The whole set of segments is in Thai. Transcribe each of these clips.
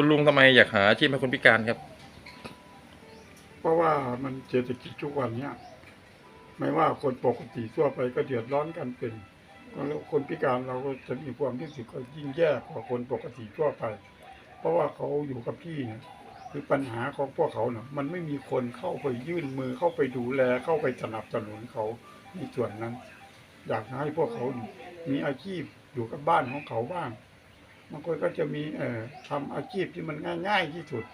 คุณลุงทำไมอยากหาอาชีพให้คนพิการครับ เพราะว่ามันเศรษฐกิจทุกวันเนี้ยไม่ว่าคนปกติทั่วไปก็เดือดร้อนกันเป็นแล้วคนพิการเราก็จะมีความรู้สึกก็ยิ่งแย่กว่าคนปกติทั่วไป เพราะว่าเขาอยู่กับที่นี่ยคือปัญหาของพวกเขาเนี่ยมันไม่มีคนเข้าไปยื่นมือเข้าไปดูแล เข้าไปสนับสนุนเขาในส่วนนั้น อยากให้พวกเขามีอาชีพอยู่กับบ้านของเขาบ้าง บางคนก็จะมีเอ่อทำอาชีพที่มันง่าย ๆ ที่สุด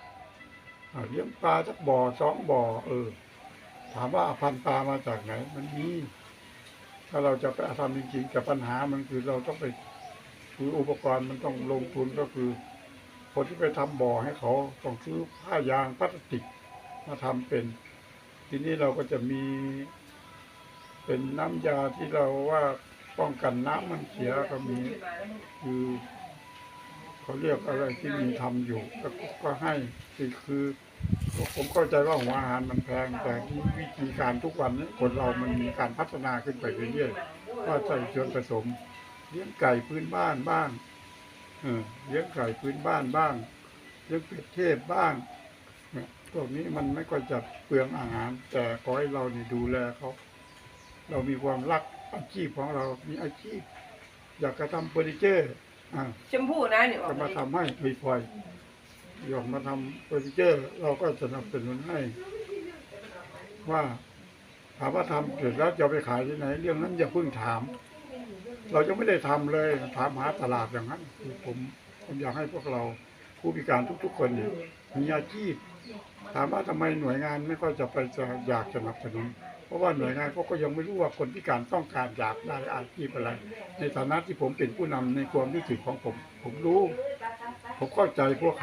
เลี้ยงปลาสักบ่อสองบ่อ เออ ถามว่าพันปลามาจากไหน มันมีถ้าเราจะไปทำจริงๆแต่ปัญหามันคือเราต้องไปคืออุปกรณ์มันต้องลงทุนก็คือ คนที่ไปทำบ่อให้เขาต้องซื้อผ้ายางพลาสติกมาทำเป็น ทีนี้เราก็จะมี เป็นน้ำยาที่เราว่าป้องกันน้ำมันเสียก็มี คือ เขาเรียกอะไรที่มีทำอยู่ก็ก็ให้คือคือผมเข้าใจว่าหัวอาหารมันแพงแต่ที่วิธีการทุกวันนี้คนเรามันมีการพัฒนาขึ้นไปเรื่อยๆว่าใส่ส่วนผสม เลี้ยงไก่พื้นบ้านบ้างเออเลี้ยงไก่พื้นบ้านบ้างเลี้ยงเป็ดเทศบ้างเนี่ยพวกนี้มันไม่ค่อยจะเปลืองอาหาร แต่ขอให้เรานี่ดูแลเขาเรามีความรักอาชีพของเรา มีอาชีพ อยากจะทำเฟอร์นิเจอร์ อ่าชมพู่นะนี่ออก็กมาทำให้มีพลอยอยากมาทำเฟอร์นิเจอร์เราก็สนับสนุนให้ ว่าถามว่าทำเสร็จแล้วจะเอาไปขายที่ไหน เรื่องนั้นอย่าเพิ่งถาม เรายังไม่ได้ทำเลย ถามหาตลาดอย่างนั้นคือผมผมอยากให้พวกเราผู้พิการทุกๆคนเนี่ยมีอาชีพ ถามว่าทำไมหน่วยงานไม่ก็จะไปจะอยากสนับสนุน เพราะว่าหน่วยงานเขาก็ยังไม่รู้ว่าคนพิการต้องการอยากได้อาชีพอะไร ในฐานะที่ผมเป็นผู้นำในความรู้สึกของผม ผมรู้ ผมเข้าใจพวกเขา